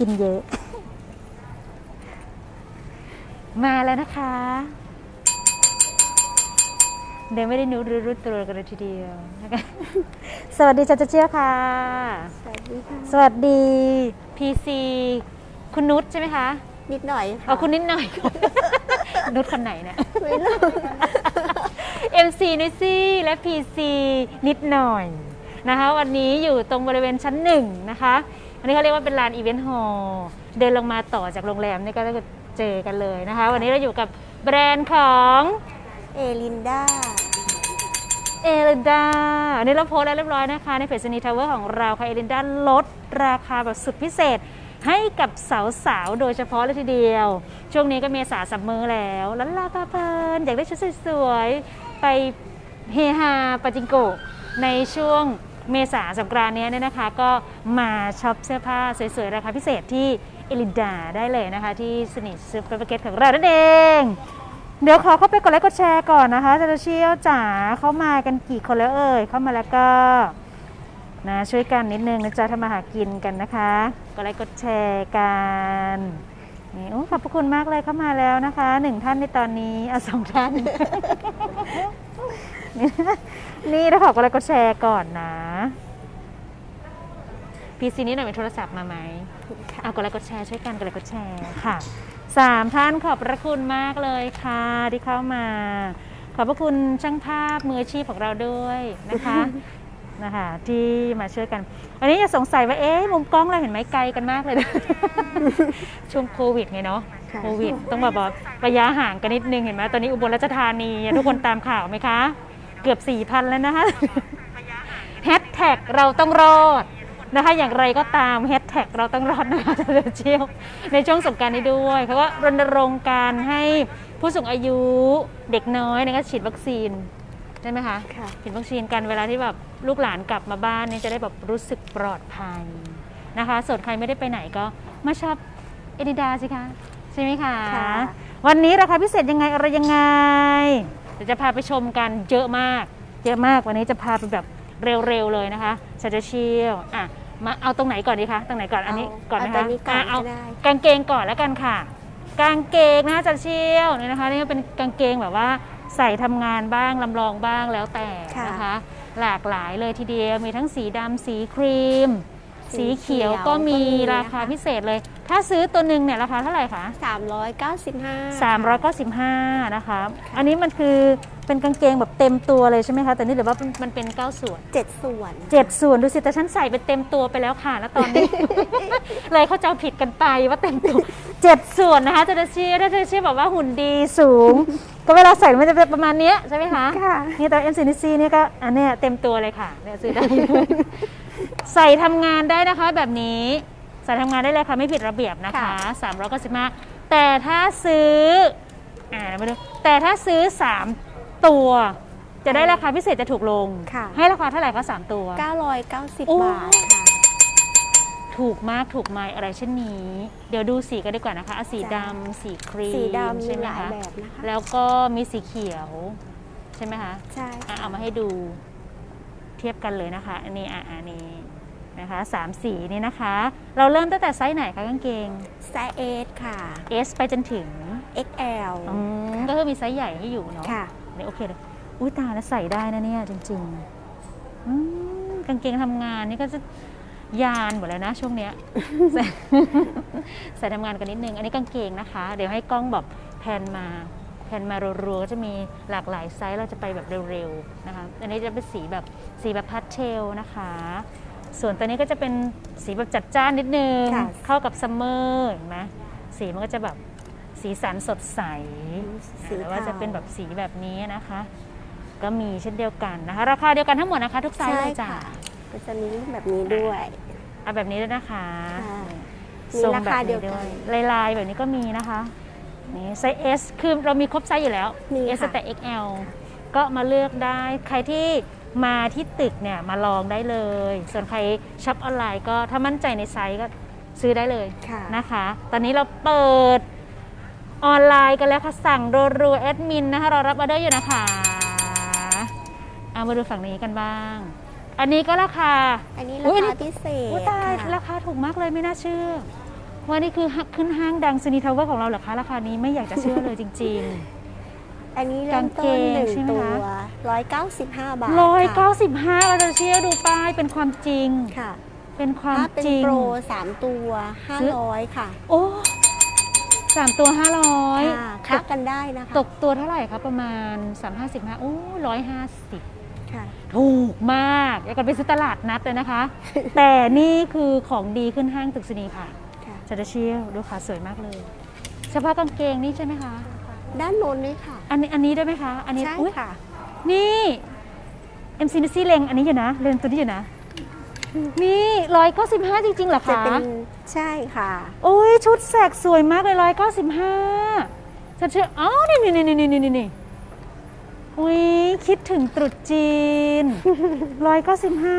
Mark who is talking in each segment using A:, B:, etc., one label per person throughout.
A: กินเยอะ มาแล้วนะคะ เดี๋ยวไม่ได้รู้รู้รู้ตัวกันเลยทีเดียวนะคะสวัสดีจ้าเจ้าเจียวค่ะ
B: สวัสดีค่ะ
A: สวัสดี PC คุณนุชใช่ไหมคะ
B: นิดหน่อย
A: เอาคุณนิดหน่อย นุชคนไหนเนี่ย
B: ไม่รู้
A: MC นุชซี่และ PC นิดหน่อยนะคะ วันนี้อยู่ตรงบริเวณชั้นหนึ่งนะคะ อันนี้เขาเรียกว่าเป็นลานอีเวนต์ฮอลล์เดินลงมาต่อจากโรงแรมนี่ก็จะเจอกันเลยนะคะ วันนี้เราอยู่กับแบรนด์ของ
B: เอลินดา
A: เอลินดาอันนี้เราโพสต์แล้วเรียบร้อยนะคะ ในเพจซีนีทาวเวอร์ของเราค่ะเอลินดาลดราคาแบบสุดพิเศษให้กับสาวๆ โดยเฉพาะเลยทีเดียว ช่วงนี้ก็เมษาสัมเมอร์แล้วลันลาพาเพลินอยากได้ชุดสวยๆ ไปเฮฮาปาจิงโกะในช่วง เมษาสงกรานต์นี้เนี่ยนะคะ ก็มาช็อปเสื้อผ้าสวยๆ ราคาพิเศษที่เอลินดาได้เลยนะคะ ที่สนิทซูเปอร์มาร์เก็ตของเรานั่นเอง เดี๋ยวขอเข้าไปกดไลค์กดแชร์ก่อนนะคะจะเชี่ยวจ๋าเข้ามากันกี่คนแล้วเอ่ยเข้ามาแล้วก็นะช่วยกันนิดนึงนะจ๊ะทำมาหากินกันนะคะกดไลค์กดแชร์กันนี่โอ้ขอบพระคุณมากเลยเข้ามาแล้วนะคะหนึ่งท่านในตอนนี้อะสองท่าน นี่เราขอกดไลค์กดแชร์ก่อนนะพีซีนี้หน่อยมีโทรศัพท์มาไหม
B: ค่ะ
A: เอากดไลค์กดแชร์ช่วยกันกดไลค์กดแชร์ค่ะสามท่านขอบพระคุณมากเลยค่ะที่เข้ามา ขอบพระคุณช่างภาพมืออาชีพของเราด้วยนะคะนะคะที่มาช่วยกัน อันนี้จะสงสัยว่าเอ๊ะมุมกล้องเราเห็นไหมไกลกันมากเลยนะช่วงโควิดไงเนาะ
B: ค่ะ
A: โควิด ต้องแบบว่าระยะห่างกันนิดนึงเห็นไหมตอนนี้อุบลราชธานีทุกคนตามข่าวไหมคะ เกือบ4ี่พันแล้วนะคะแฮชแท็กเราต้องรอดนะคะ อย่างไรก็ตามแฮชแท็กเราต้องรอดนะคะเชียวในช่วงสงกรารนี้ด้วยเขาก็รณรงค์การให้ผู้สูงอายุเด็กน้อยเนยก็ฉีดวัคซีนใช่ไหมคะ
B: ค่ะ
A: ฉีดวัคซีนกันเวลาที่แบบลูกหลานกลับมาบ้านเนี่ยจะได้แบบรู้สึกปลอดภัยนะคะ ส่วนใครไม่ได้ไปไหนก็มาช็อปเอดิดาสิคะ ใช่ไหมคะ
B: ค่ะ
A: วันนี้ราคาพิเศษยังไง อะไรยังไงเดี๋ยวจะพาไปชมกันเยอะมาก เยอะมากวันนี้จะพาไปแบบเร็วๆเลยนะคะซาจะเชียวอะมาเอาตรงไหนก่อนดีคะตรงไหนก่อนอันนี้ก่อนไหม
B: เา
A: คะ
B: ตัวนี้ก่อน
A: อะเอา
B: ก็ได้
A: กางเกงก่อนแล้วกันค่ะ กางเกงนะคะจะเชียวนี่นะคะนี่เป็นกางเกงแบบว่าใส่ทำงานบ้างลำลองบ้างแล้วแต่นะคะ หลากหลายเลยทีเดียวมีทั้งสีดำสีครีม สีเขียวก็มีราคาพิเศษเลย ถ้าซื้อตัวหนึ่งเนี่ยราคาเท่าไหร่คะ
B: สามร้อยเก้าสิบห้า
A: 395 นะคะ อันนี้มันคือเป็นกางเกงแบบเต็มตัวเลยใช่ไหมคะ แต่นี่เหลือว่ามันเป็น 9 ส่วน
B: เจ็ดส่วน
A: 7 ส่วน ดูสิ แต่ฉันใส่เป็นเต็มตัวไปแล้วค่ะ แล้วตอนนี้ เลยเขาจะเอาผิดกันไปว่าเต็มตัว 7 ส่วนนะคะจะได้เชียร์ถ้าจะเชียร์แบบว่าหุ่นดีสูง ก็เวลาใส่มันจะเป็นประมาณเนี้ยใช่ไหมคะ
B: ค่ะ
A: นี่แต่เอ็มซีนิซีนี่ยก็อันเนี้ยเต็มตัวเลยค่ะเนี่ยซื้อได้ ใส่ทำงานได้นะคะแบบนี้ ใส่ทำงานได้เลยค่ะไม่ผิดระเบียบนะคะ
B: ค่ะ
A: สามร้อยเก้าสิบห้าแต่ถ้าซื้ออ่าเดี๋ยวมาดูแต่ถ้าซื้อสามตัว จะได้ราคาพิเศษจะถูกลง
B: ค่ะ
A: ให้ราคาเท่าไหร่ก็สามตัว
B: เก้าร้อยเก้าสิบ
A: โอ้
B: บาทค่ะ
A: ถูกมากถูกไหมอะไรเช่นนี้ เดี๋ยวดูสีกันดีกว่านะคะเอาสี
B: จ้ะ
A: ดำสีครีม
B: สีดำมี
A: ใช่ไหม
B: หลาย
A: คะ
B: แบบนะคะ
A: แล้วก็มีสีเขียว ใช่ไหมคะ
B: ใช่
A: อะ
B: ค่ะ
A: เอามาให้ดู เทียบกันเลยนะคะ อันนี้อะอันนี้นะคะสามสีนี้นะคะ เราเริ่มตั้งแต่ไซส์ไหนคะกางเกง
B: ไซส์เอสค่ะ
A: S ไปจนถึง
B: XL
A: อืมก็คือมีไซส์ใหญ่ให้อยู่เนาะ
B: ค่ะ
A: นี่โอเคเลยอุ้ยตายแล้วใส่ได้นะเนี่ยจริงๆอืมกางเกงทำงานนี่ก็จะยานหมดแล้วนะช่วงเนี้ย ใส่ใส่ทำงานกันนิดนึง อันนี้กางเกงนะคะ เดี๋ยวให้กล้องแบบแพนมา แพนมารัวๆก็จะมีหลากหลายไซส์เราจะไปแบบเร็วๆนะคะอันนี้จะเป็นสีแบบสีแบบพาสเทลนะคะ ส่วนตัวนี้ก็จะเป็นสีแบบจัดจ้านนิดนึง
B: ค่ะ
A: เข้ากับซัมเมอร์เห็นไหมสีมันก็จะแบบสีสันสดใส
B: สี
A: หรือว่า
B: เทา
A: จะเป็นแบบสีแบบนี้นะคะ ก็มีเช่นเดียวกันนะคะ ราคาเดียวกันทั้งหมดนะคะ ทุกไซส์
B: ใช่
A: เลยจ้ะ
B: ค่ะก็จะมีรูปแบบนี้ด้วย
A: เอาแบบนี้ด้วยนะคะ
B: ค่ะ
A: นี่
B: มี
A: ทรง
B: รา
A: แบ
B: คา
A: บ
B: เดี
A: นี้
B: ยวกัน
A: ด้วยลายลายๆแบบนี้ก็มีนะคะ นี่ไซส์ S คือเรามีครบไซส์อยู่แล้ว
B: มี
A: S
B: ค่ะ
A: แต่ XL ก็มาเลือกได้ ใครที่มาที่ตึกเนี่ยมาลองได้เลย ส่วนใครช็อปออนไลน์ก็ถ้ามั่นใจในไซส์ก็ซื้อได้เลย
B: ค่ะ
A: นะคะ ตอนนี้เราเปิดออนไลน์กันแล้วค่ะ สั่งรัวๆแอดมินนะคะ เรารับออเดอร์อยู่นะคะเอามาดูฝั่งนี้กันบ้าง อันนี้ก็ราคา
B: อันนี้
A: อุ๊
B: ราย
A: อันนี้
B: คาพิเศษ
A: อุ้ยตาย
B: ค่ะ
A: ราคาถูกมากเลยไม่น่าเชื่อ ว่านี่คือขึ้นห้างดังซินีทาวเวอร์ของเราเหรอคะราคานี้ไม่อยากจะเชื่อเลยจริง
B: อันนี้เริ่มต้นหนึ่ง
A: กางเกงใช่ไหม
B: ตัว
A: คะ
B: ร้อยเก้าสิบห้าบาท
A: ๆร้อย
B: ค่ะ
A: เก้าสิบห้าเราจะเชื่อดูป้ายเป็นความจริง
B: ค่ะ
A: เป็นความ
B: ถ้าเป็น
A: จริง
B: โปรสามตัวห้า
A: ซื้อ
B: ร้อยค่ะ
A: โอ้สามตัวห้าร้อย
B: ค่ะ
A: ต
B: ค้า
A: ก
B: กันได้นะคะ
A: ตกตัวเท่าไหร่คะประมาณสามห้าสิบห้าโอ้ร้อยห้าสิบ
B: ค่ะ
A: ถูกมากอยากกันไปซื้อตลาดนัดเลยนะคะ แต่นี่คือของดีขึ้นห้างตึกสนีค่ะ
B: ค่ะ
A: จะได้เชียวดูค่ะสวยมากเลย เฉพาะกางเกงนี่ใช่ไหมคะ
B: ด้านโน้นด้วยค่ะ
A: อันนี้อันนี้ได้ไหมคะ อันนี้
B: ใช่
A: อุ๊ย
B: ค่ะ
A: นี่ MC นซี่เลงอันนี้อยู่นะ เลนตัวนี้อยู่นะ นี่ร้อยเก้าสิบห้าจริง ๆเหรอ
B: จะ
A: คะ
B: เป็นใช่ค่ะ
A: โอ้ยชุดแสกสวยมากเลยร้อยเก้าสิบห้าฉันเชื่ออ๋อนี่นี่นี่นี่นี่นี่นี่อุ้ยคิดถึงตรุษจีนร้อยเก้าสิบห้า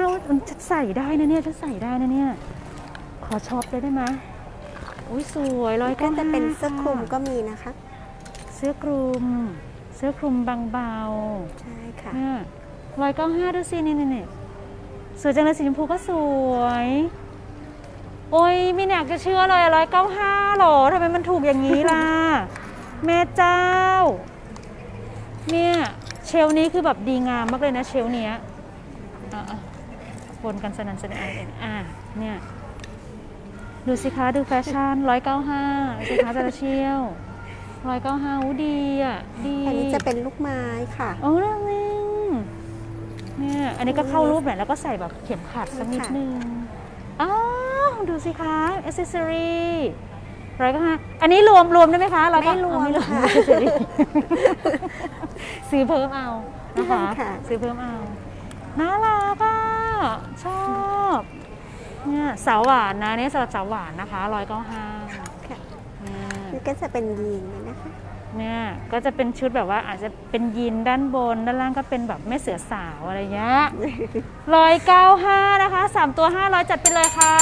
A: ฉันใส่ได้นะเนี่ยฉันใส่ได้นะเนี่ย ขอช็อปเลยได้ไหม อุ้ยสวยร้อย
B: ก็
A: เก้า
B: จะเป็นเสื้อคลุมก็มีนะคะ
A: เสื้อคลุม เสื้อคลุมบางเบา
B: ใช่ค่ะ
A: เนี่ยร้อยเก้าห้าดูสินี่นี่นี่สวยจังเลยสีชมพูก็สวย โอ้ยไม่อยากจะเชื่อเลยร้อยเก้าห้าหรอทำไมมันถูกอย่างนี้ล่ะ แม่เจ้า เนี่ยเชลฟ์นี้คือแบบดีงามมากเลยนะเชลฟ์เนี้ยอะอะวนกันสนันสนันอะอะเนี่ย ดูสิคะดูแฟชั่นร้อยเก้าห้าสิคะจะเชี่ยวร้อยเก้าห้าดีอะดี
B: อันนี้จะเป็นลูกไม้ค่ะ
A: โอ้เรื่องนึงเนี่ยอันนี้ก็เข้ารูปหน่อยแล้วก็ใส่แบบเข็มขัดสักนิดนึงอ้าวดูสิคะอ c เซสซอรี่ร้อยก็ห้าอันนี้รวมรวมได้ไหมคะร้อยก็
B: ไม่รวม
A: อ๋อไม่รวม
B: ค่ะ
A: accessory ซื้อเพิ่มเอานะคะ
B: ค่ะ
A: ซื้อเพิ่มเอาน่ารักอะชอบ เนี่ยสาวหวานนะเนี่ยสำหรับสาวหวานนะคะร้อยเก้าห้า
B: ค่ะ
A: เนี่ย
B: นี่ก็จะเป็นยีนนะคะ
A: เนี่ยก็จะเป็นชุดแบบว่าอาจจะเป็นยีนด้านบน ด้านล่างก็เป็นแบบแม่เสือสาวอะไรเงี้ยร้อยเก้าห้านะคะสามตัวห้าร้อยจัดไปเลยค่ะ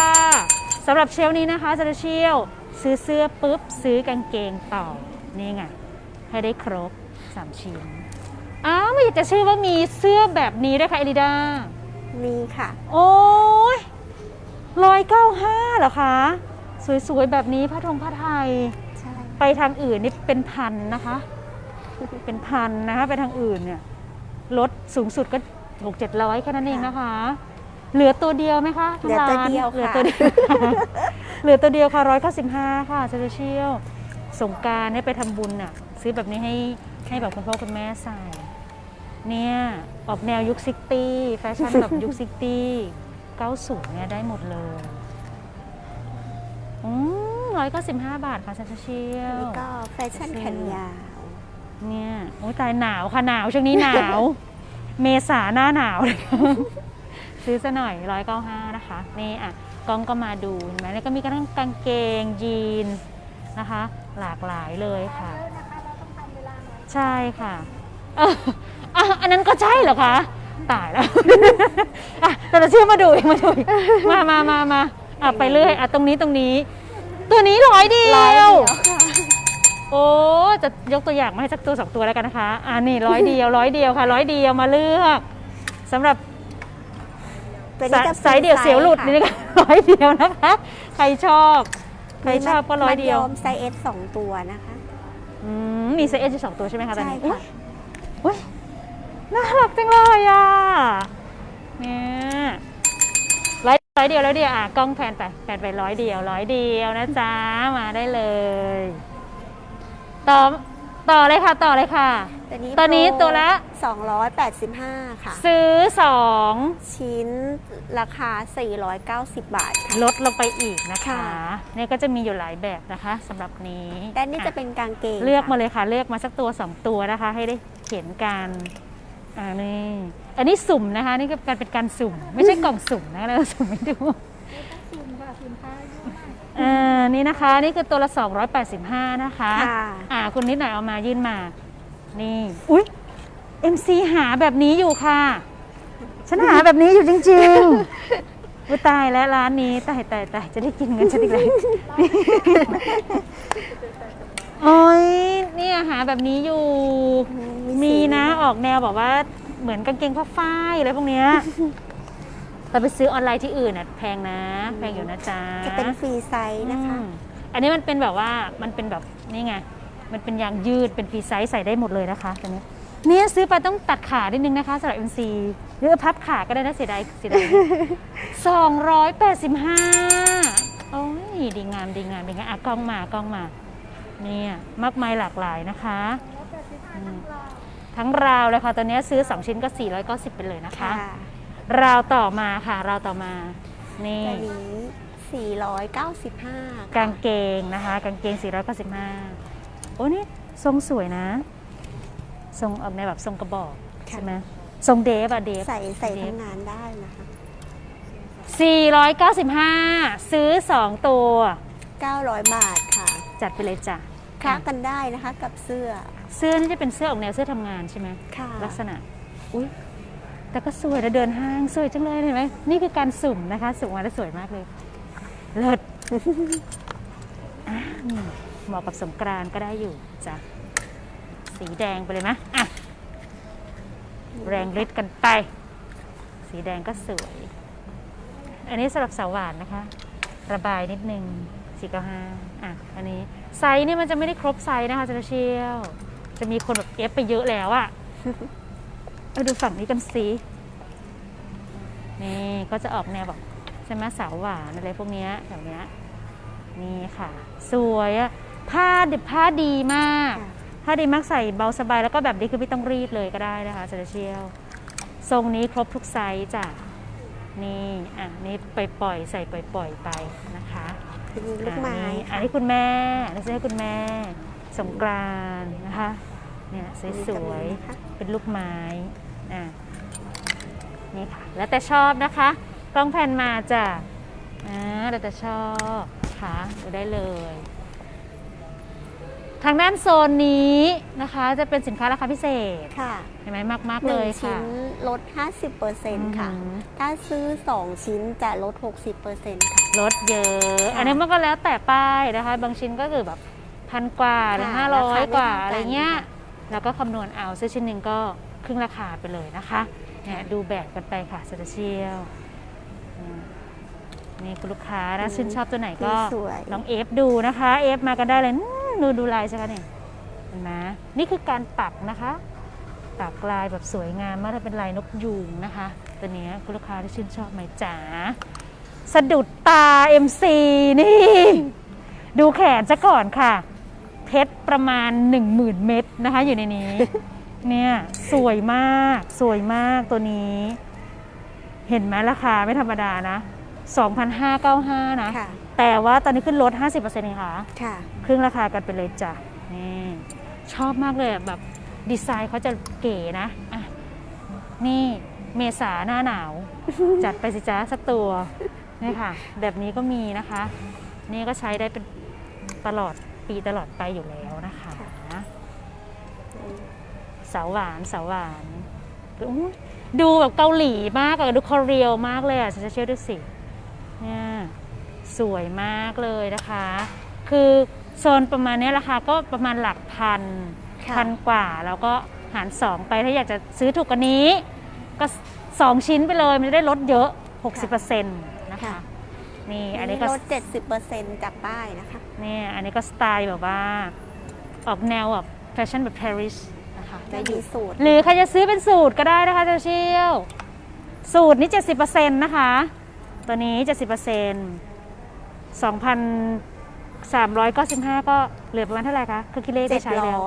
A: สำหรับเชลฟ์นี้นะคะจะเชียวซื้อเสื้อปุ๊บซื้อกางเกงต่อนี่ไงให้ได้ครบ3ชิ้นอ้าวไม่อยากจะเชื่อว่ามีเสื้อแบบนี้ด้วยค่ะเอลิดา
B: มีค่ะ
A: โอ้ย ร้อยเก้าห้าเหรอคะ สวยๆ แบบนี้ผ้าทงผ้าไทย
B: ใช่
A: ไปทางอื่นนี่เป็นพันนะคะ เป็นพันนะคะไปทางอื่นเนี่ยรถสูงสุดก็หกเจ็ดร้อยแค่นั้นเองนะคะ เหลือตัวเดียวไหมคะ
B: เหลือตัวเดียว
A: เหลือตัวเดียวเหลือตัวเดียวค่ะร้อยเก้าสิบห้าค่ะเซอร์เชียลสงการเนี่ยไปทำบุญน่ะ ซื้อแบบนี้ให้ให้แบบคุณพ่อคุณแม่ใส่ เนี่ยออกแนวยุคซิกตี้แฟชั่นแบบยุคซิกตี้ 90เนี่ยได้หมดเลยอืมร้อยเก้าสิบห้าบาทค่ะชาชเชียแล้
B: ววก็แฟชั่นแคนยาว
A: เนี่ยโอ้ยตายหนาวค่ะหนาวช่วงนี้หนาว เมษาหน้าหนาวเลยซื้อซะหน่อยร้อยเก้าห้านะคะ นี่อะกล้องก็มาดูเห็นไหมแล้วก็มีกระทั่งกางเกงยีนนะคะ หลากหลายเลยค่ะ ใช่ค่ะอะอันนั้นก็ใช่เหรอคะ ตายแล้วอะแต่เราเชื่อมาดูอีกมาดูอีกมามามามาอะไปเรื่อยอะตรงนี้ตรงนี้ ตัวนี้ร้อยเดี
B: ร้อย
A: ย
B: เดียวว
A: โอ้จะยกตัวอย่างมาให้สักตัวสองตัวแล้วกันนะคะ อ่านี่ร้อยเดียวร้อยเดียวค่ะร้อยเดียวมาเลือกสำหรับ
B: ตัวนี้จะ
A: สายเดี่ยวเสียวหลุดนี่
B: ค่ะ
A: นะคะร้อยเดียวนะคะ ใครชอบ ใครชอบก็ร้อยเดียว
B: มัมไซส์เอสสองตัวนะคะ
A: อืมมีไซส์เอสสองตัวใช่ไหมคะตอน
B: ใช่
A: นี้
B: ค่ะ
A: อุ๊ย น่ารักจังเลยอะเนี่ยร้อยร้อยเดียวแล้วเดียวอะกล้องแผนไปแผนไปร้อยเดียวร้อยเดียวนะจ๊ะมาได้เลย ต่อต่อเลยค่ะต่อเลยค่ะ
B: ตัวนี้
A: ตัวนี้
B: โปร
A: ตัวละ
B: 285 ค่ะ
A: ซื้อสอง
B: ชิ้นราคา 490 บาทค่ะ
A: ลดลงไปอีกนะคะ
B: ค่ะ
A: เนี่ยก็จะมีอยู่หลายแบบนะคะสำหรับนี้
B: แต่นี่จะ
A: อ่
B: เป็นกางเกง
A: เลือกมา
B: ค่ะ
A: เลยค่ะ เลือกมาสักตัวสองตัวนะคะ ให้ได้เห็นกัน อ่านี่อันนี้สุ่มนะคะนี่ก็การเป็นการสุ่ม ไม่ใช่กล่องสุ่มนะเราสุ่มไม่ดูอ่านี่นะคะนี่คือตัวละ 285 นะคะ
B: ค่ะ
A: อ่าคุณนิดหน่อยเอามายื่นมา นี่อุ๊ย MC หาแบบนี้อยู่ค่ะฉันหาแบบนี้อยู่จริงๆอุยตายแล้วร้านนี้ตายตายตายจะได้กินเงินฉันอีกแล้ว โอ้ยเนี่ยหาแบบนี้อยู่ มีนะออกแนวแบบว่าเหมือนกางเกงผ้าฝ้ายอะไรพวกเนี้ยแต่ไปซื้อออนไลน์ที่อื่นน่ะแพงนะ แพงอยู่นะจ๊ะ
B: จะเป็นฟรีไซส์นะคะ
A: อืมอันนี้มันเป็นแบบว่ามันเป็นแบบนี่ไง มันเป็นยางยืดเป็นฟรีไซส์ใส่ได้หมดเลยนะคะตัวนี้เนี่ยซื้อไปต้องตัดขานิดนึงนะคะสำหรับ MC หรือพับขาก็ได้นะเสียดายเสียดายสองร้อยแปดสิบห้าโอ้ยดีงามดีงามดีงามอะกล้องมากล้องมา เนี่ยมากมายหลากหลายนะคะอืมทั้งราวเลยค่ะตัวเนี้ยซื้อ 2 ชิ้นก็ 490ไปเลยนะคะ
B: ค่ะ
A: ราวต่อมาค่ะ ราวต่อมา นี่
B: ตัวนี้ 495
A: กางเกงนะคะ กางเกง 495 โอ้นี่ทรงสวยนะ ทรงออกในแบบทรงกระบอก
B: ค่ะ
A: ใช่ไหมทรงเดฟอะเดฟ
B: ใส่ใส่
A: เดฟ
B: ทำงานได้นะคะ
A: 495 ซื้อ 2 ตัว
B: 900 บาทค่ะ
A: จัดไปเลยจ้ะ
B: คล้ากันได้นะคะกับเสื้อ
A: เสื้อนี่จะเป็นเสื้อออกแนวเสื้อทำงานใช่ไหม
B: ค่ะ
A: ลักษณะอุ้ยแต่ก็สวยนะเดินห้างสวยจังเลยเห็นไหมนี่คือการสุ่มนะคะสุ่มมาแล้วสวยมากเลยเลิศอะนี่เหมาะกับสงกรานต์ก็ได้อยู่จ้ะสีแดงไปเลยไหมอะแรงฤทธิ์กันไป สีแดงก็สวย อันนี้สำหรับสาวหวานนะคะ ระบายนิดนึง สี่เก้าห้าอะอันนี้ไซส์นี่มันจะไม่ได้ครบไซส์นะคะจะเชียวจะมีคนแบบเอฟไปเยอะแล้วอะเอาดูฝั่งนี้กันสินี่ก็จะออกแนวแบบใช่ไหมสาวหวานอะไรพวกเนี้ยแถวเนี้ยนี่ค่ะ สวยอะผ้าดิบผ้าดีมาก
B: ค่ะ
A: ผ้าดีมากใส่เบาสบายแล้วก็แบบนี้คือไม่ต้องรีดเลยก็ได้นะคะจะเชียวทรงนี้ครบทุกไซส์จ้ะนี่ อะ นี่ปล่อยๆใส่ปล่อยๆไปนะคะ
B: เป็นลูกไม้
A: อันนี้อั
B: ค่ะ
A: นนี้คุณแม่อันนี้จะให้คุณแม่สงกรานต์นะคะเนี่ยสวยๆเป็นลูกไม้อะนี่ค่ะแล้วแต่ชอบนะคะ กล้องแผ่นมาจ้ะอ่าแล้วแต่ชอบค่ะดูได้เลย ทางด้านโซนนี้นะคะจะเป็นสินค้าราคาพิเศษ
B: ค่ะ
A: เห็นไหมมาก
B: ห
A: ๆเล
B: นึ่ง
A: ย
B: ชิ้
A: ค่ะ
B: นลด 50%ค่ะ
A: อือหือ
B: ถ้าซื้อ 2 ชิ้นจะลด 60%ค่ะ
A: ลดเยอะ
B: ค่ะ
A: อันนี้มันก็แล้วแต่ป้ายนะคะ บางชิ้นก็คือแบบพันกว่าหรือ
B: ค่ะ
A: ห้าร้อย
B: ราคาไม่
A: กว่า
B: เท่ากัน
A: อะไรเงี้ย
B: ค่ะ
A: แล้วก็คำนวณเอาซื้อชิ้นหนึ่งก็ครึ่งราคาไปเลยนะคะเนี่ยดูแบบกันไปค่ะสเตเชียลนี่คุณลูกค้านะชื่นชอบตัวไหนก็
B: สวย
A: ลองเอฟดูนะคะเอฟมากันได้เลยอื้อ ดูดูลายใช่ไหมเนี่ยเห็นไหมนี่คือการปักนะคะปักลายแบบสวยงามมากถ้าเป็นลายนกยูงนะคะตัวเนี้ยคุณลูกค้าที่ชื่นชอบไหมจ๋าสะดุดตา MC นี่ ดูแขนซะก่อนค่ะ เพชรประมาณ 10,000 เม็ดนะคะ อยู่ในนี้ เนี่ยสวยมากสวยมากตัวนี้ เห็นไหมราคาไม่ธรรมดานะ 2,595 นะ
B: ค่ะ
A: แต่ว่าตอนนี้ขึ้นลด 50%เองค่ะ
B: ค่ะ
A: ค รึ่งราคากันไปเลยจ้ะนี่ชอบมากเลยอะแบบดีไซน์เขาจะเก๋นะอะนี่เมษาหน้าหนาว จัดไปสิจ้าสักตัวนี่ค่ะ แบบนี้ก็มีนะคะ นี่ก็ใช้ได้เป็นตลอดปีตลอดไปอยู่แล้วนะคะสาวหวานสาวหวานอุ๊ยดูแบบเกาหลีมากอะดูคอเรียลมากเลยอะฉันจะเชื่อดูสิเนี่ยสวยมากเลยนะคะ คือ โซนประมาณเนี้ยราคาก็ประมาณหลักพัน
B: ค่ะ
A: พันกว่า แล้วก็หารสองไปถ้าอยากจะซื้อถูกกว่านี้ ก็สองชิ้นไปเลยมันจะได้ลดเยอะ 60%นะคะ
B: ค่ะ
A: นี่
B: อั
A: อั
B: น
A: น
B: นี้
A: นี้ก็
B: ลด 70%จากป้ายนะคะ
A: เนี่ยอันนี้ก็สไตล์แบบว่า ออกแนวแบบแฟชั่นแบบปารีสนะคะ
B: ได้
A: ได้อ
B: มี
A: ยู่
B: สูตร
A: หรือใครจะซื้อเป็นสูตรก็ได้นะคะเจ้าเชี่ยว สูตรนี้ 70%นะคะ ตัวนี้ 70% 2,395 ก็เหลือประมาณเท่าไหร่คะคือคิดเลขได้ใช้แล้ว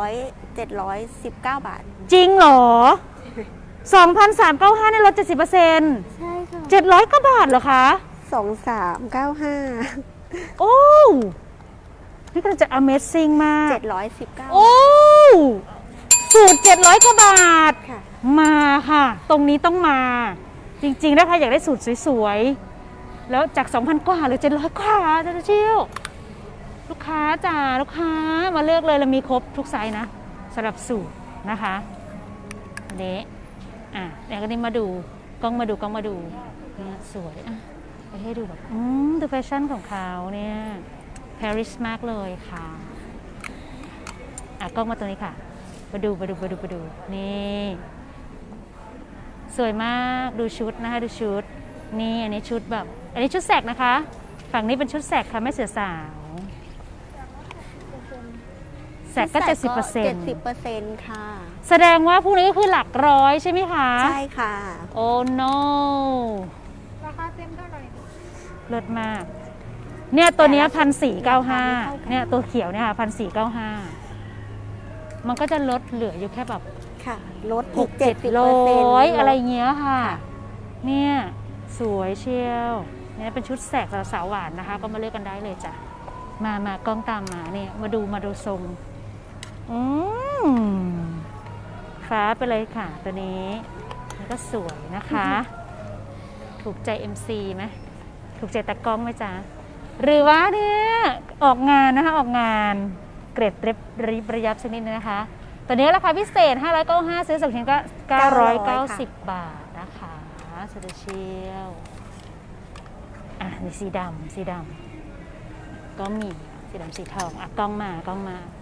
B: 700 719 บาท
A: จริงเหรอ 2,395เนี่ยลด70%
B: ใช่ค่ะ
A: 700กว่าบาทเหรอคะ
B: 2395
A: โอ้นี่ก็จะ Amazing มาก
B: 719
A: โอ้สูตร 700 กว่าบาท
B: ค่ะ
A: มาค่ะ ตรงนี้ต้องมา จริงๆ ถ้าใครอยากได้สูตรสวยๆ แล้วจาก 2,000 กว่าหรือ 700 กว่าจะเชี่ยวลูก ค้าจ้าลูกค้ามาเลือกเลยเรามีครบทุกไซส์นะสำหรับสูตรนะคะอันนี้อะเดี๋ยวก็นี่มาดูกล้องมาดูกล้องมาดูเนี่ยสวยอะไปให้ดูแบบอืมดูแฟชั่นของเขาเนี่ยปารีสมากเลยค่ะอะกล้องมาตรงนี้ค่ะมาดูมาดูมาดูมาดูนี่สวยมากดูชุดนะคะดูชุดนี่อันนี้ชุดแบบ อันนี้ชุดแสกนะคะ ฝั่งนี้เป็นชุดแสกค่ะแม่เสือสาว แสกก็
B: ชุด
A: เจ็ดสิบเปอร์เซ็น
B: เจ็ด
A: ต์
B: สิบเปอร์เซ็นต์ค่ะ
A: แสดงว่าพวกนี้ก็คือหลักร้อยใช่ไหมคะ
B: ใช่ค่ะ
A: โอ้ no
C: ราคาเต็มเท่าไหร่
A: เลิศมาก เนี่ยตัวเนี้พันสี่เก้าห้า
B: ราคาไม่เท่ากัน
A: เนี่ยตัวเขียวเนี่ยพันสี่เก้าห้ามันก็จะลดเหลืออยู่แค่แบบ
B: ค่ะลด
A: ห
B: อี
A: ก
B: ก
A: เจ็
B: เจ็
A: ด
B: ดสิบ
A: ร้
B: เปอร์เซ็นต์
A: อยอะไรเงี้ยค่ะ
B: ค่ะ
A: เนี่ยสวยเชียวเนี่ยเป็นชุดแสกสาวหวานนะคะ ก็มาเลือกกันได้เลยจ้ะ มามากล้องตามมาเนี่ยมาดูมาดูทรง อืมฟ้าไปเลยค่ะ ตัวนี้มันก็สวยนะคะ ถูกใจ MC ไหมถูกใจตากล้องไหมจ๊ะ หรือว่าเนี่ยออกงานนะคะออกงานเกรดเรียบริบระยับชนิดนึงนะคะ ตัวนี้ราคาพิเศษ 595 ซื้อสองชิ้นก็ 990 บาทนะคะสุดเชียวอะนี่สีดำสีดำก็มีสีดำสีทองอะกล้องมากล้องมาแ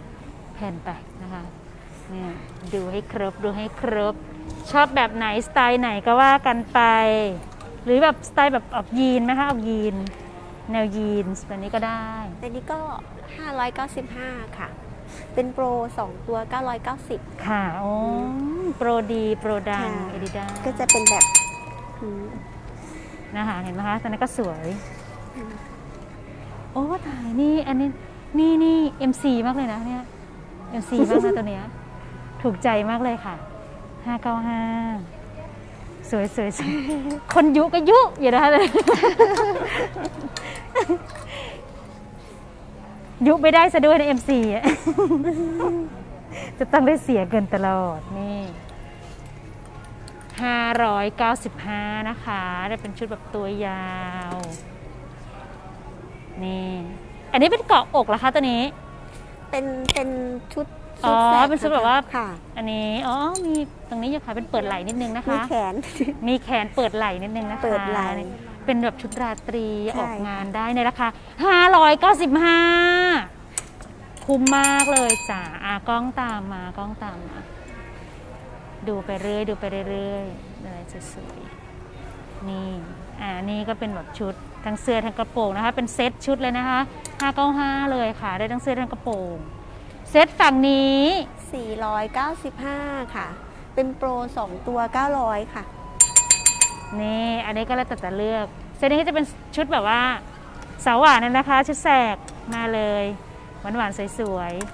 A: ผ่นไปนะคะเนี่ยดูให้ครบดูให้ครบ ชอบแบบไหนสไตล์ไหนก็ว่ากันไป หรือแบบสไตล์แบบออกยีนไหมคะออกยีน แนวยีนส์แบบนี้ก็ได้
B: แต่นี้ก็ 595 ค่ะ เป็นโปร 2 ตัว 990
A: ค่ะโอ้โปรดีโปรดัง
B: ค่ะ
A: เอดิดา
B: ก็จะเป็นแบบอืม
A: นะคะเห็นไหมคะตอนนั้นก็สวย โอ้ถ่ายนี่อันนี้นี่นี่ MC มากเลยนะเนี่ย MC มากนะตัวเนี้ยถูกใจมากเลยค่ะ 595 สวยสวยสวยคนยุก็ยุอยู่นะคะเลยยุไม่ได้ซะด้วยใน MC อะจะต้องได้เสียเกินตลอดนี่ 595 นะคะได้เป็นชุดแบบตัวยาว นี่ อันนี้เป็นเกาะอกเหรอคะตัวนี้
B: เป็นเป็นชุด
A: อ๋อ
B: แสก
A: เป็นชุดแบบว่า
B: ค่ะ
A: อันนี้ อ๋อ มีตรงนี้อยู่ค่ะ เป็นเปิดไหล่นิดนึงนะ
B: มี
A: คะ
B: แขน
A: มีแขนเปิดไหล่นิดนึงนะคะ
B: เปิดไหล่
A: เป็นแบบชุดราตรี
B: ใช่
A: ออกงานได้ในราคา 595 คุ้มมากเลยจ้ะอะกล้องตามมากล้องตามมา ดูไปเรื่อยดูไปเรื่อยๆอะไรสวยๆนี่ อ่า นี่ก็เป็นแบบชุด ทั้งเสื้อทั้งกระโปรงนะคะ เป็นเซ็ตชุดเลยนะคะ 595 เลยค่ะ ได้ทั้งเสื้อทั้งกระโปรง เซ็ตฝั่งนี้
B: 495 ค่ะ เป็นโปร 2 ตัว 900 ค่ะ
A: นี่อันนี้ก็แล้วแต่จะเลือก เซตนี้ก็จะเป็นชุดแบบว่าสาวหวานนะนะคะ ชุดแสกมาเลยหวานหวานๆสวยๆ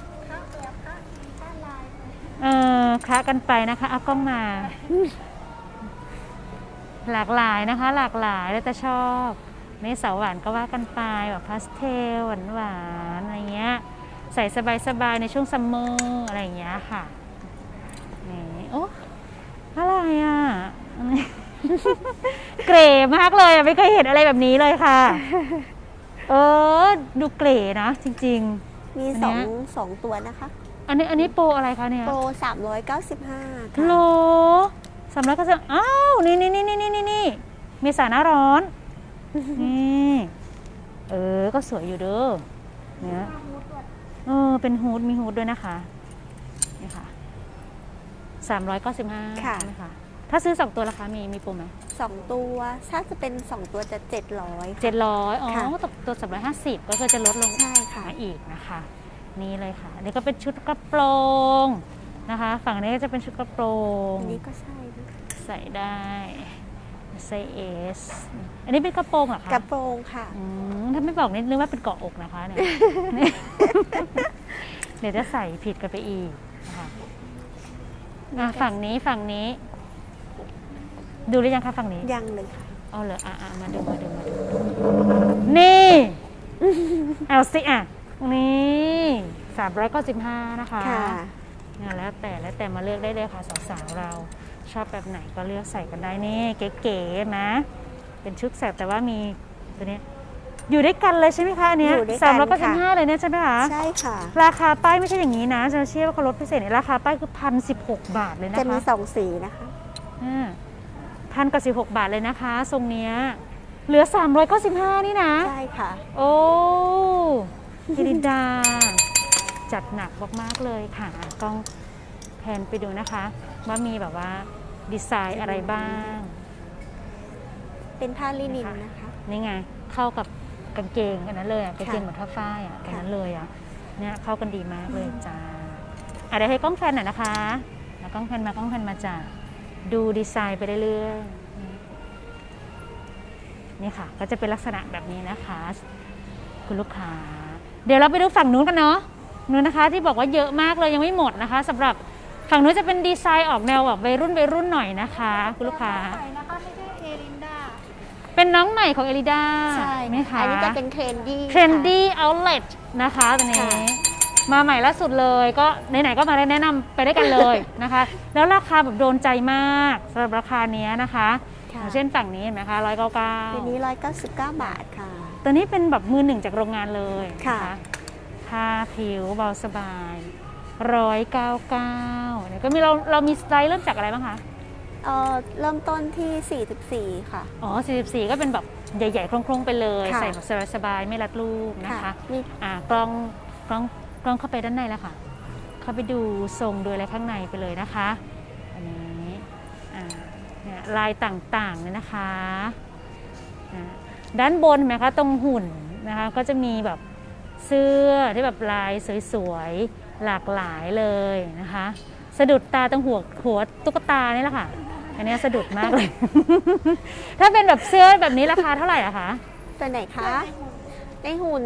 A: เออคละกันไปนะคะเอากล้องมา หลากหลายนะคะ หลากหลายแล้วแต่ชอบ นี่สาวหวานก็ว่ากันไปแบบพาสเทลหวานหวานๆอะไรเงี้ยใส่สบายๆในช่วงซัมเมอร์อะไรอย่างเงี้ยค่ะนี่โอ้อะไรอะอันนี้เกรมากเลยอะไม่เคยเห็นอะไรแบบนี้เลยค่ะ เออ ดูเกรนะจริง
B: มี
A: อันเนี้ย
B: 2 2ตัวนะคะ
A: ๆอันนี้อันนี้โปรอะไรคะเนี่ย
B: โปร395
A: โล
B: ค่ะ
A: สำนักก็จะอ้าวนี่นี่นี่นี่นี่นี่นี่เมษาหน้าร้อน นี่เออ ก็สวยอยู่เด้อเนี่ยเออ เป็นฮูดมีฮูดด้วยนะคะ นี่ค่ะสามร้อยเก้าสิบห้า
B: ค่ะ
A: ใช่ไหมคะถ้าซื้อสองตัวราคามีมีโปรไหม
B: 2ตัวถ้าจะเป็น2ตัวจะ700
A: เจ็
B: ค่ะ
A: ดร้อยอ๋อ
B: ค่ะ
A: ตกตัวสามร้อยห้าสิบก็คือจะลดลง
B: ใช่ค่ะ
A: มาอีกนะคะ นี่เลยค่ะอันนี้ก็เป็นชุดกระโปรงนะคะ ฝั่งนี้ก็จะเป็นชุดกระโปรง
B: อันนี้ก็ใช่นะ
A: ใส่ได้ ไซส์เอสอันนี้เป็นกระโปรงเหรอคะ
B: กระโปรงค่ะ
A: อืมถ้าไม่บอกนิดนึงว่าเป็นเกาะอกนะคะเนี่ย เดี๋ยวจะใส่ผิดกันไปอีกนะคะอะฝั่งนี้ฝั่งนี้ ดูหรือยังคะฝั่งนี้
B: ยังเลยค่ะ
A: เอาเลยอะอะมาดูมาดูมาดู นี่ เอาสิอะ นี่สามร้อยเก้าสิบห้านะคะ
B: ค่ะ
A: เนี่ยแล้วแต่แล้วแต่มาเลือกได้เลยค่ะสาวๆเราช อบแบบไหนก็เลือกใส่กันได้นี่เก๋ๆนะเป็นชุดแสบแต่ว่ามีตัวเนี้ยอยู่ด้วยกันเลยใช่ไหมคะอันเนี้ย
B: อยู่ด้วยกัน
A: สามร้อยเก้าสิบ
B: ค่ะ
A: ห้าเลยเนี่ยใช่ไหมคะ
B: ใช่ค่ะ
A: ราคาป้ายไม่ใช่อย่างนี้นะจะเชื่อว่าเขาลดพิเศษเนี่ยราคาป้ายคือพันสิบหกบาทเลยนะ
B: จะมี
A: คะ
B: 2สีนะคะ
A: พันกับสิบหกบาทเลยนะคะ ทรงเนี้ยเหลือสามร้อยเก้าสิบห้านี่นะ
B: ใช่ค่ะ
A: โอ้พิริดา จัดหนักมากๆเลยค่ะกล้องแพนไปดูนะคะ ว่ามีแบบว่า ดีไซน์อะไรบ้าง
B: เป็นผ้าลินินนะคะ
A: นี่ไง เข้ากับกางเกงอันนั้นเลยอะกางเกง
B: ค่ะ
A: เหมือนท่าฝ้ายอะอัน
B: ค่ะ
A: นั้นเลยอะเนี่ยเข้ากันดีมากเลยจ้าอะเดี๋ยวให้กล้องแพนหน่อยนะคะแล้วกล้องแพนมากล้องแพนมาจ้ะดูดีไซน์ไปเรื่อยๆนี่ค่ะ ก็จะเป็นลักษณะแบบนี้นะคะ คุณลูกค้า เดี๋ยวเราไปดูฝั่งนู้นกันเนาะนู้นนะคะ ที่บอกว่าเยอะมากเลยยังไม่หมดนะคะสำหรับ ฝั่งนู้นจะเป็นดีไซน์ออกแนวแบบวัยรุ่นวัยรุ่นหน่อยนะคะคุณลูกค้า
C: ใส่นะคะไม่ใช่เอรินดา
A: เป็นน้องใหม่ของเอลิด้า
B: ใช่
A: ไหมคะ
B: อันนี้จะเป็นเทรนดี้
A: Trendy Outlet นะคะตัวนี้
B: ค่ะ
A: มาใหม่ล่าสุดเลยก็ไหนๆก็มาแนะนำไปด้วยกันเลยนะคะ แล้วราคาแบบโดนใจมากสำหรับราคาเนี้ยนะคะอ
B: ค่ะ
A: ย่างเช่นฝั่งนี้เห็นไหมคะร้อยเก้าเก้า
B: ตัวนี้199บาทค่ะ
A: ตัวนี้เป็นแบบมือหนึ่งจากโรงงานเลยน
B: ค่ะ
A: ทาผิวเบาสบาย ร้อยเก้าเก้าเนี่ยก็มีเราเรามีสไตล์เริ่มจากอะไรบ้างคะ
B: เอ่อเริ่มต้นที่ 44 ค่ะ
A: อ๋อ 44 ก็เป็นแบบใหญ่ๆ โครงๆ ไปเลย
B: ค่ะ
A: ใส่แบบสบายๆ ไม่รัดรูปนะคะ
B: มี
A: อ่ากล้องกล้องกล้องเข้าไปด้านในแล้วค่ะ เข้าไปดูทรงดูอะไรข้างในไปเลยนะคะ อันนี้อ่าเนี่ยลายต่างๆเนี่ยนะคะอ่าด้านบนเห็นไหมคะตรงหุ่นนะคะก็จะมีแบบเสื้อที่แบบลายสวยๆ หลากหลายเลยนะคะ สะดุดตาตรงหัวหัวตุ๊กตานี่แหละค่ะ อันเนี้ยสะดุดมากเลย ถ้าเป็นแบบเสื้อแบบนี้ราคาเท่าไหร่อะคะ
B: ตัวไหนคะในหุ่น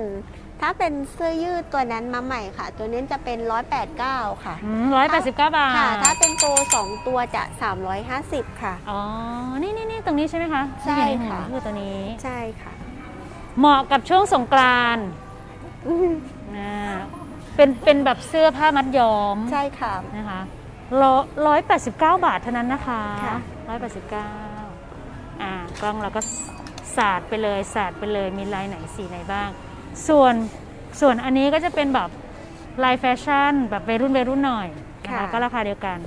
B: ถ้าเป็นเสื้อยืดตัวนั้นมาใหม่ค่ะ ตัวนี้จะเป็น 189 ค่ะ
A: ร้อยแปดสิบเก้าบาท
B: ค่ะ ถ้าเป็นโปร2ตัวจะ 350 ค่ะ
A: อ๋อ นี่นี่นี่ตรงนี้ใช่ไหมคะ
B: ใช่
A: ที่อยู่นหัว
B: ค่ะ
A: คือตัวนี้
B: ใช่ค่ะ
A: เหมาะกับช่วงสงกรานต์นะ เป็นเป็นแบบเสื้อผ้ามัดย้อม
B: ใช่ค่ะ
A: นะคะร้อยแปดสิบเก้าบาทเท่านั้นนะคะ
B: ค่ะ
A: ร้อยแปดสิบเก้าอ่ากล้องเราก็สาดไปเลยสาดไปเลยมีลายไหนสีไหนบ้าง ส่วนส่วนอันนี้ก็จะเป็นแบบลายแฟชั่น แบบวัยรุ่นวัยรุ่นหน่อยนะคะ
B: ค่ะ
A: ก็ราคาเดียวกัน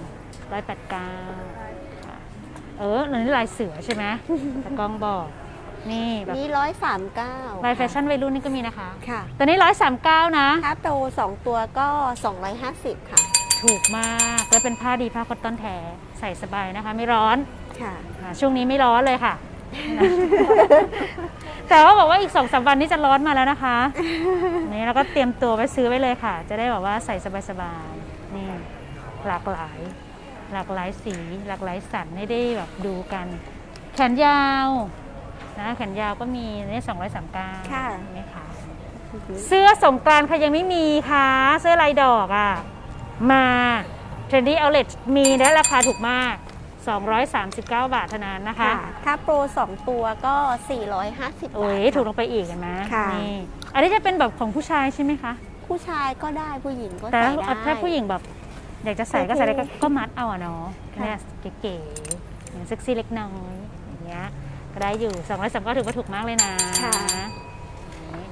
A: ร้อยแปดเก้าเอออันนี้ลายเสือใช่ไหมแต่กล้องบอก นี่แบบ
B: นี่139
A: ลายแฟชั่นวัยรุ่นนี่ก็มีนะคะ
B: ค่ะ
A: ตัวนี้ร้อยสามเก้านะ
B: ถ้าโปร2ตัวก็250ค่ะ
A: ถูกมากแล้วเป็นผ้าดีผ้าคอตตอนแท้ใส่สบายนะคะ ไม่ร้อน
B: ค่ะ
A: อ่าช่วงนี้ไม่ร้อนเลยค่ะ แต่ว่าบอกว่าอีกสองสามวันนี้จะร้อนมาแล้วนะคะ นี่เราก็เตรียมตัวไว้ซื้อไว้เลยค่ะ จะได้แบบว่าใส่สบายๆนี่หลากหลาย หลากหลายสี หลากหลายสันให้ได้แบบดูกัน แขนยาว นะแขนยาวก็มีนี่สองร้อยสามเก้า
B: ค่ะ
A: นี่ค่ะเสื้อสงกรานต์ใครยังไม่มีคะเสื้อลายดอกอะ่ะ มา Trendy Outlet มีและราคาถูกมาก 239 บาทเท่านั้นนะคะ
B: ค่ะถ้าโปร 2 ตัวก็ 450บาท
A: โอ้ย
B: ค่ะ
A: ถูกลงไปอีกเห็นไหม
B: ค่ะ
A: นี่อันนี้จะเป็นแบบของผู้ชายใช่ไหมคะ
B: ผู้ชายก็ได้ผู้หญิงก็
A: แต่
B: ใส่
A: ถ้า
B: ได้
A: ถ้าผู้หญิงแบบ อยากจะใส่ก็
B: โอเค
A: ใส่ได้ก็ก็มัดเอาอะเนาะ
B: ค่ะ
A: เนี่ยเก๋ๆอย่างเซ็กซี่เล็กน้อยอย่างเงี้ย ก็ได้อยู่239ถือว่าถูกมากเลยนะ
B: ค่ะ
A: นี่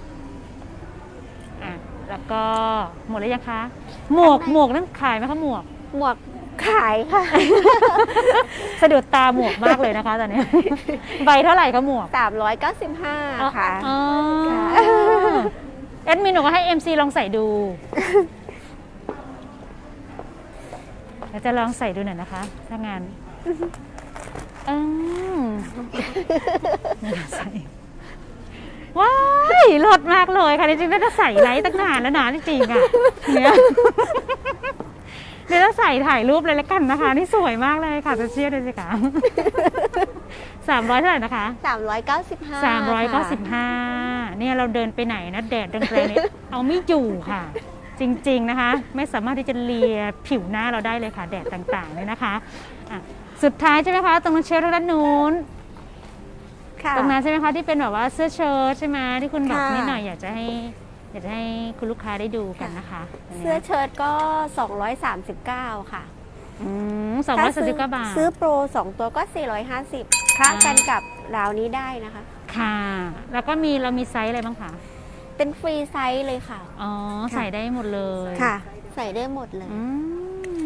A: อะ แล้วก็หมดแล้วยังคะ หมวกหมวกนั่นขายไหมคะหมวก
B: หมวกขายค่ะ
A: สะดุดตาหมวกมากเลยนะคะตอนนี้ ใบเท่าไหร่คะหมวก
B: 395 ค่ะ
A: อ๋อ
B: ค่ะ
A: แอดมินบอกว่าให้ MC ลองใส่ดูเดี๋ยวจะลองใส่ดูหน่อยนะคะ ถ้างาน อืมใส่ว้ายหลดมากเลยค่ะจริงๆน่าจะใส่ไลท์ตั้งนานแล้วนะจริงๆอะเนี่ยเดี๋ยวจะใส่ถ่ายรูปเลยละกันนะคะ นี่สวยมากเลยค่ะจะเชื่อเลยสิคะสามร้อยเท่าไหร่นะคะ
B: 395
A: สามร้อยเก้าสิบห้าเนี่ยเราเดินไปไหนนะแดดแรงๆเนี่ยเอาไม่อยู่ค่ะ จริง ๆนะคะ ไม่สามารถที่จะเลียผิวหน้าเราได้เลยค่ะ แดดต่างๆเลยนะคะอะ สุดท้ายใช่ไหมคะตรงนั้นเชฟทางด้านนู้น
B: ค่ะ
A: ตรงนั้นใช่ไหมคะที่เป็นแบบว่าเสื้อเชิ้ตใช่ไหมที่คุณแบบ
B: ค่ะ
A: นิดหน่อยอยากจะให้อยากจะให้คุณลูกค้าได้ดูกันนะคะนนี้
B: เสื้อเชิ้ตก็ 239 ค่ะ
A: อืมสองร้อยสี่สิบเก้าบาท
B: ซื้อโปร 2 ตัวก็ 450ค้ากันกับราวนี้ได้นะคะ
A: ค่ะ แล้วก็มีเรามีไซส์อะไรบ้างคะ
B: เป็นฟรีไซส์เลยค่ะ
A: อ๋อ ใส่ได้หมดเลย
B: ค่ะ ใส่ได้หมดเลย
A: อื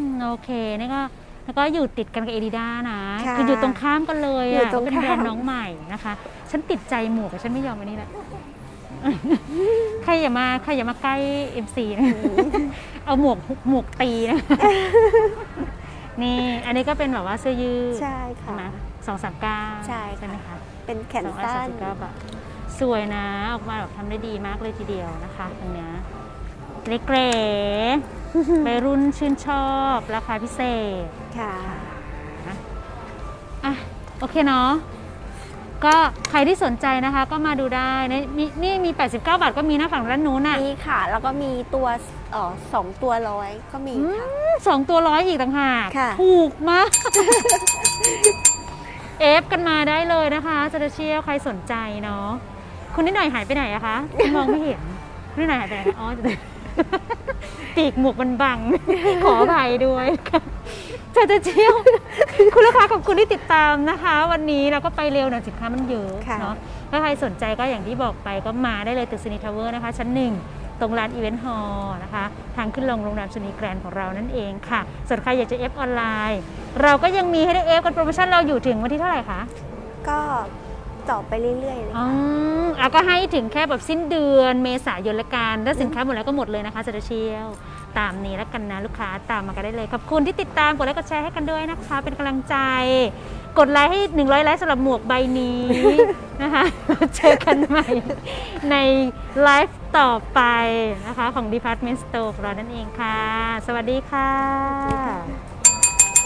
A: ม โอเค นี่ก็ แล้วก็อยู่ติดกันกับเอดิด้านะ
B: ค่ะ
A: คืออยู่ตรงข้ามกันเลย
B: อยู่
A: อะ
B: ตรง
A: เป็นแบรนด์
B: ข้าม
A: น้องใหม่นะคะ ฉันติดใจหมวกอะฉันไม่ยอมอันนี้แหละ ใครอย่ามาใครอย่ามาใกล้เอ็มซีนะเอาหมวกหมวกตีนะ นี่อันนี้ก็เป็นแบบว่าเสื้อยืด
B: ใช่
A: ใช่
B: ค่ะ
A: ไหมสองสามเก้า
B: ใช่
A: ใช่ไหมคะ
B: เป็นแขน
A: สองร้อย
B: สั้
A: สาม
B: น
A: สิบเก้าบาทสวยนะ ออกมาแบบทำได้ดีมากเลยทีเดียวนะคะตรงเนี้ยเก๋ๆไปรุ่นชื่นชอบ ราคาพิเศษ
B: ค่ะ
A: อะโอเคเนาะก็ใครที่สนใจนะคะก็มาดูได้นะมีนี่มี 89 บาทก็มีนะฝั่งด้านนู้นน่ะ
B: มีค่ะ แล้วก็มีตัวเอ๋อสองตัวร้อยก็มี
A: อื
B: ค่ะ
A: มสองตัวร้อยอีกต่างหาก
B: ค่ะ
A: ถูกมาก เอฟกันมาได้เลยนะคะจะได้เชียวใครสนใจเนาะคุณนิดหน่อยหายไปไหนอะคะคุณมองไม่เห็นคุณนิดหน่อยหายไปไหนคะอ๋อ ปีกหมวกมันบัง ขออภัยด้วย ค่ะจะจะเชี่ยวคุณลูกค้าขอบคุณที่ติดตามนะคะ วันนี้เราก็ไปเร็วหน่อยสินค้ามันเยอะ
B: ค่ะ
A: เนาะถ้าใครสนใจก็อย่างที่บอกไปก็มาได้เลยตึกซินิทาวเวอร์นะคะ ชั้นหนึ่งตรงร้านอีเวนต์ฮอลล์นะคะ ทางขึ้นลงโรงแรมชนีแกรนด์ของเรานั่นเองค่ะส่วนใครอยากจะเอฟออนไลน์ เราก็ยังมีให้ได้เอฟกันโปรโมชั่นเราอยู่ถึงวันที่เท่าไหร่คะ
B: ก็ต่อไปเรื่อยๆเลย
A: อ๋อ
B: ค่ะ
A: เอาก็ให้ถึงแค่แบบสิ้นเดือนเมษายนละกันถ้าสินค้าหมดแล้วก็หมดเลยนะคะจะเชียว ตามนี้แล้วกันนะลูกค้าตามมากันได้เลยขอบคุณที่ติดตามกดไลค์กดแชร์ให้กันด้วยนะคะ เป็นกำลังใจ กดไลค์ให้ 100 ไลค์สำหรับหมวกใบนี้นะคะเจอกันใหม่ในไลฟ์ต่อไปนะคะของ Department Store ของเรานั่นเองค่ะ สวัสดีค่ะ